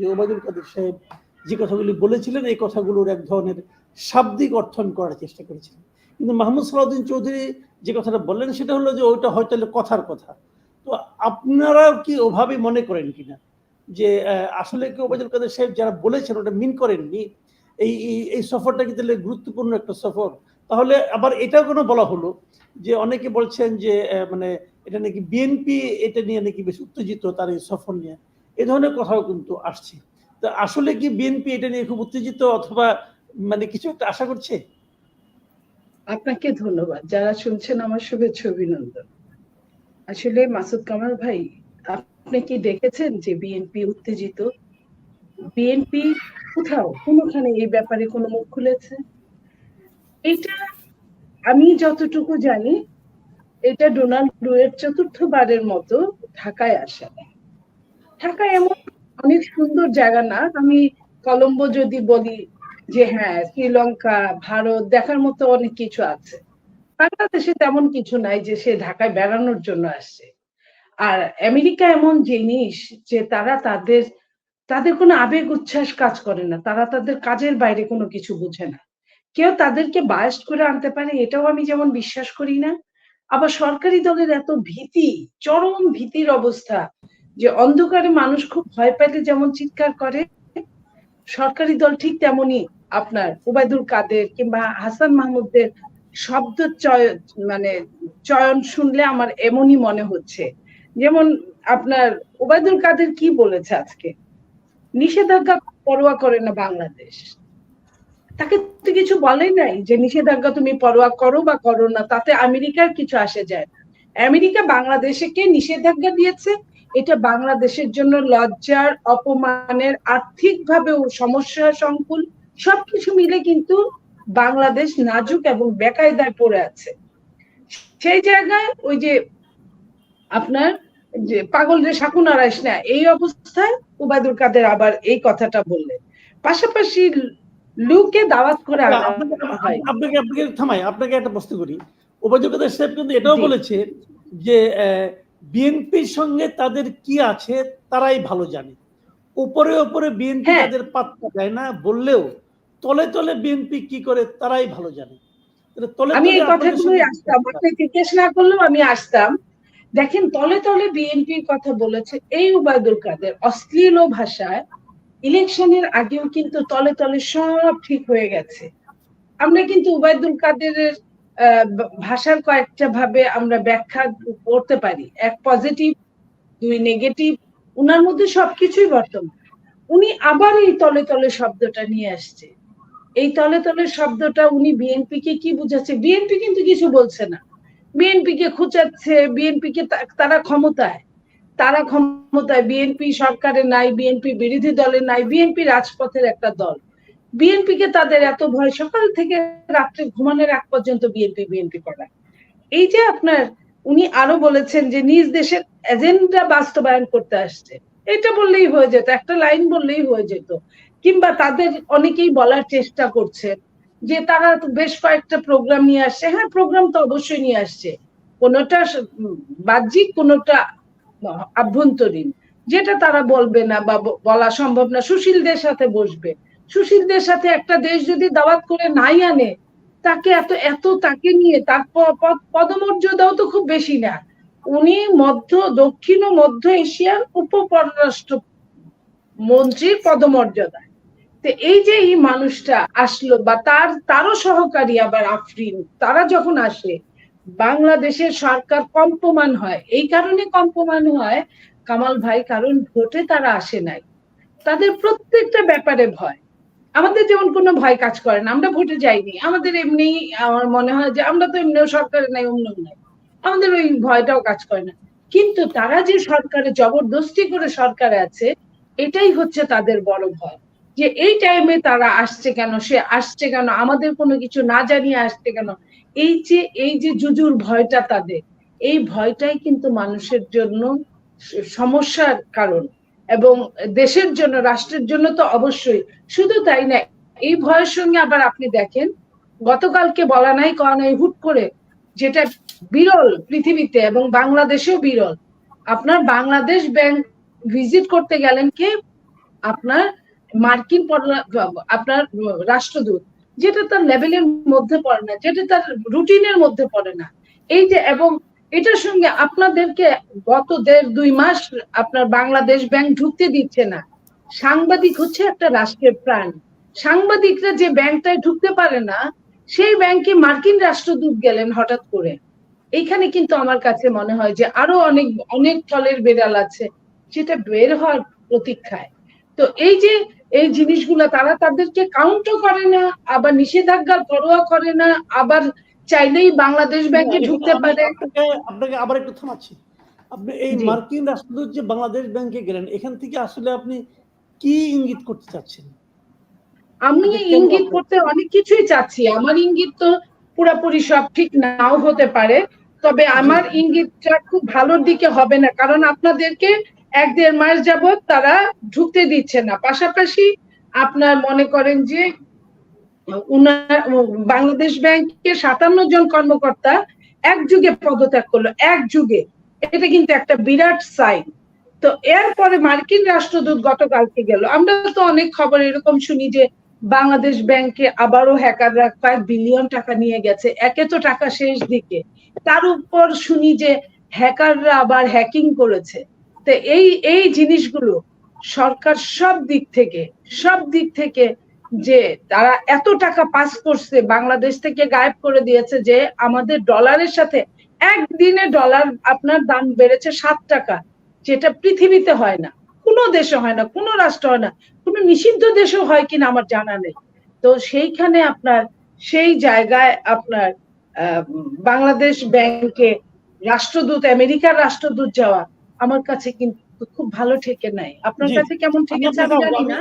যে ওবায়দুল কাদের সাহেব যে কথাগুলি বলেছিলেন, এই কথাগুলোর এক ধরনের শাব্দিক অর্থন করার চেষ্টা করেছিলেন। কিন্তু মাহমুদ সালাউদ্দিন চৌধুরী যে কথাটা বললেন, সেটা হলো যে ওইটা হয়তো কথার কথা। তো আপনারা কি ওভাবে মনে করেন কিনা? যে আসলে কি ওবায়দুল কাদের সাহেব যারা বলেছেন ওটা মিন করেননি? এই, এই- সফরটা কি তাহলে গুরুত্বপূর্ণ একটা সফর? তাহলে আবার এটাও কোনো বলা হলো? যে অনেকে বলছেন যে মানে এটা নাকি বিএনপি, এটা নিয়ে নাকি বেশ উত্তেজিত তার এই সফর নিয়ে। এ ধরনের কথাও কিন্তু আসছে। তো আসলে কি বিএনপি এটা নিয়ে খুব উত্তেজিত অথবা মানে কিছু একটা আশা করছে? আপনাকে ধন্যবাদ। যারা শুনছেন আমার শুভেচ্ছা অভিনন্দন। আসলে মাসুদ কামাল ভাই, আপনি কি দেখেছেন যে বিএনপি উত্তেজিত? বিএনপি কোথাও, কোনোখানে এই ব্যাপারে কোনো মুখ খুলেছে? এটা আমি যতটুকু জানি, এটা ডোনাল্ড ডুয়ের চতুর্থবারের মতো ঢাকায় আসা। ঢাকা এমন অনেক সুন্দর জায়গা না? আমি কলম্বো যদি বলি যে হ্যাঁ শ্রীলঙ্কা, ভারত, দেখার মতো অনেক কিছু আছে। বাংলাদেশে তেমন কিছু নাই যে সে ঢাকায় বেড়ানোর জন্য আসছে। আর আমেরিকা এমন জিনিস যে তারা তাদের তাদের কোনো আবেগ উচ্ছ্বাস কাজ করে না। তারা তাদের কাজের বাইরে কোনো কিছু বুঝে না। কেউ তাদেরকে বায়াস্ট করে আনতে পারে, এটাও আমি যেমন বিশ্বাস করি না। আবার সরকারি দলের এত ভীতি, চরম ভীতির অবস্থা। যে অন্ধকারে মানুষ খুব ভয় পেলে যেমন চিৎকার করে, সরকারি দল ঠিক তেমনই আপনার ওবায়দুল কাদের কিংবা হাসান মাহমুদদের শব্দ মানে চয়ন শুনলে আমার এমনই মনে হচ্ছে। যেমন আপনার ওবায়দুল কাদের কি বলেছে আজকে? নিষেধাজ্ঞা পরোয়া করে না বাংলাদেশ। তাকে তো কিছু বলে নাই যে নিষেধাজ্ঞা তুমি পরোয়া করো বা করো না, তাতে আমেরিকার কিছু আসে যায় না। আমেরিকা বাংলাদেশকে নিষেধাজ্ঞা দিয়েছে এটা বাংলাদেশের জন্য লজ্জার অপমানের আর্থিকভাবে সমস্যা সংকুল সবকিছু মিলে কিন্তু বাংলাদেশ নাজুক এবং বেকায়দায় পড়ে আছে। সেই জায়গায় ওই যে আপনার যে পাগল যে শাকুন আড়াইস না এই অবস্থায় উবায়দুল কাদের আবার এই কথাটা বললেন। পাশাপাশি লুকে দাওয়াত করে আপনাকে আপনাকে থামাই আপনাকে একটা প্রশ্ন করি। ওবায়দুল কাদের সাহেব কিন্তু এটাও। বলেছে যে বিএনপির সঙ্গে তাদের কি আছে তারাই ভালো জানে। উপরে উপরে বিএনপি হ্যাঁ। তাদের পাত্তা দেয় না বললেও তলে তলে বিএনপি কি করে তারাই ভালো জানে। আমি এই কথাগুলোই আসতাম আপনি জিজ্ঞেস না করলেও আমি আসতাম। দেখেন তলে তলে বিএনপির কথা বলেছে এই উবায়দুল কাদের। অশ্লীল ভাষায় ইলেকশনের আগেও কিন্তু তলে তলে সব ঠিক হয়ে গেছে। আমরা কিন্তু উবায়দুল কাদেরের ব- ভাষার কয়েকটা ভাবে আমরা ব্যাখ্যা করতে পারি। এক পজিটিভ দুই নেগেটিভ উনার মধ্যে সবকিছুই বর্তমান। উনি আবার এই তলে তলে শব্দটা নিয়ে আসছে। এই তলে তলে শব্দটা উনি বিএনপি কে কি বুঝাচ্ছে? বিএনপি কিন্তু কিছু বলছে না। বিএনপি কে খুঁচাচ্ছে বিএনপি কে তারা ক্ষমতায়। তারা ক্ষমতায়। বিএনপি সরকারে নাই, বিএনপি বিরোধী দলে নাই, বিএনপি রাজপথের একটা দল। বিএনপি কে তাদের এত ভয়, সকাল থেকে রাত্রে ঘুমানোর আগ পর্যন্ত বিএনপি বিএনপি করা। এই যে আপনার উনি আরও বলেছেন যে নিজ দেশের এজেন্ডা বাস্তবায়ন করতে আসছে। এটা বললেই হয়ে যেত, একটা লাইন বললেই হয়ে যেত। কিংবা তাদের অনেকেই বলার চেষ্টা করছে যে তারা বেশ কয়েকটা প্রোগ্রাম নিয়ে আসছে। হ্যাঁ প্রোগ্রাম তো অবশ্যই নিয়ে আসছে। কোনোটা বাহ্যিক, কোনোটা আভ্যন্তরীণ। যেটা তারা বলবে না বা, বলা সম্ভব না। সুশীলদের সাথে বসবে। সুশীলদের সাথে একটা দেশ যদি দাওয়াত করে নাই আনে, তাকে এত এত তাকে নিয়ে তার পদমর্যাদাও তো খুব বেশি না। উনি মধ্য, দক্ষিণ ও মধ্য এশিয়ার উপ পররাষ্ট্র মন্ত্রীর পদমর্যাদা তো এই যে এই মানুষটা আসলো বা তার, তারও সহকারী আবার আফরিন, তারা যখন আসে, বাংলাদেশের সরকার কম্পমান হয়। এই কারণে কম্পমান হয় কামাল ভাই, কারণ ভোটে তারা আসে নাই। তাদের প্রত্যেকটা ব্যাপারে ভয়। আমাদের যেমন কোনো ভয় কাজ করে না, আমরা ভোটে যাইনি। আমাদের এমনি আমার মনে হয় যে আমরা তো এমনিও সরকারে নাই অন্য নাই। আমাদের ওই ভয়টাও কাজ করে না। কিন্তু তারা যে সরকারে জবরদস্তি করে সরকারে আছে, এটাই হচ্ছে তাদের বড় ভয়। যে এই টাইমে তারা আসছে কেন, সে আসছে কেন, আমাদের কোনো কিছু না জানিয়ে আসছে কেন? এই যে এই যে জুজুর ভয়টা তাদের, এই ভয়টাই কিন্তু মানুষের জন্য সমস্যার কারণ। এবং দেশের জন্য, রাষ্ট্রের জন্য তো অবশ্যই। শুধু তাই না, এই ভয়ের সঙ্গে আবার আপনি দেখেন, গতকালকে বলা নাই করা নাই, হুট করে যেটা বিরল পৃথিবীতে এবং বাংলাদেশেও বিরল। আপনার বাংলাদেশ ব্যাংক ভিজিট করতে গেলেন কে? আপনার মার্কিন আপনার রাষ্ট্রদূত, যেটা তার লেভেলের মধ্যে পড়ে না, যেটা তার রুটিনের মধ্যে পড়ে না। এই যে, এবং এটার সঙ্গে আপনাদেরকে গত দেড় দুই মাস আপনার বাংলাদেশ ব্যাংক ঢুকতে দিচ্ছে না। সাংবাদিক হচ্ছে একটা রাষ্ট্রের প্রাণ। সাংবাদিকরা যে ব্যাংকটায় ঢুকতে পারে না, সেই ব্যাংকে মার্কিন রাষ্ট্রদূত গেলেন হঠাৎ করে। এইখানে কিন্তু আমার কাছে মনে হয় যে আরও অনেক অনেক ফলের বেড়াল আছে, সেটা বের হওয়ার প্রতীক্ষায়। তো এই যে এই জিনিসগুলো, তারা তাদেরকে কাউন্টও করে না, আবার নিষেধাজ্ঞার পরোয়া করে না, আবার চাইলেই বাংলাদেশ ব্যাংকে ঢুকতে পারে। আপনাকে আবার একটু থামাচ্ছি। আপনি এই মার্কিন রাষ্ট্রদূত যে বাংলাদেশ ব্যাংকে গেলেন এখান থেকে আসলে আপনি কি ইঙ্গিত করতে চাচ্ছেন? আমি ইঙ্গিত করতে অনেক কিছুই চাচ্ছি। আমার ইঙ্গিত তো পুরোপুরি সব ঠিক নাও হতে পারে তবে আমার ইঙ্গিতটা খুব ভালোর দিকে হবে না কারণ আপনাদেরকে এক দেড় মাস যাবত তারা ঢুকতে দিচ্ছে না। পাশাপাশি আপনার মনে করেন যে বাংলাদেশ ব্যাংকের সাতান্ন জন কর্মকর্তা এক যুগে পদত্যাগ করল এক যুগে এটা কিন্তু একটা বিরাট সাইন তো এরপরে মার্কিন রাষ্ট্রদূত গতকালকে গেল। আমরা তো অনেক খবর এরকম শুনি যে বাংলাদেশ ব্যাংকে আবারও হ্যাকাররা কয়েক বিলিয়ন টাকা নিয়ে গেছে। একে তো টাকা শেষ দিকে। তার উপর শুনি যে হ্যাকাররা আবার হ্যাকিং করেছে। তো এই এই জিনিসগুলো সরকার সব দিক থেকে, সব দিক থেকে যে তারা এত টাকা পাস করছে বাংলাদেশ থেকে গায়েব করে দিয়েছে যে আমাদের ডলারের সাথে একদিনে ডলার আপনার দাম বেড়েছে সাত টাকা যেটা পৃথিবীতে হয় না কোনো দেশে হয় না কোনো রাষ্ট্র হয় না কোনো নিষিদ্ধ দেশেও হয় কিনা আমার জানা নেই। তো সেইখানে আপনার সেই জায়গায় আপনার আহ, বাংলাদেশ ব্যাংকে রাষ্ট্রদূত আমেরিকার রাষ্ট্রদূত যাওয়া আমার কাছে কিন্তু খুব ভালো ঠেকে নাই। আপনার। কাছে কেমন ঠেকেছে আমি জানি না।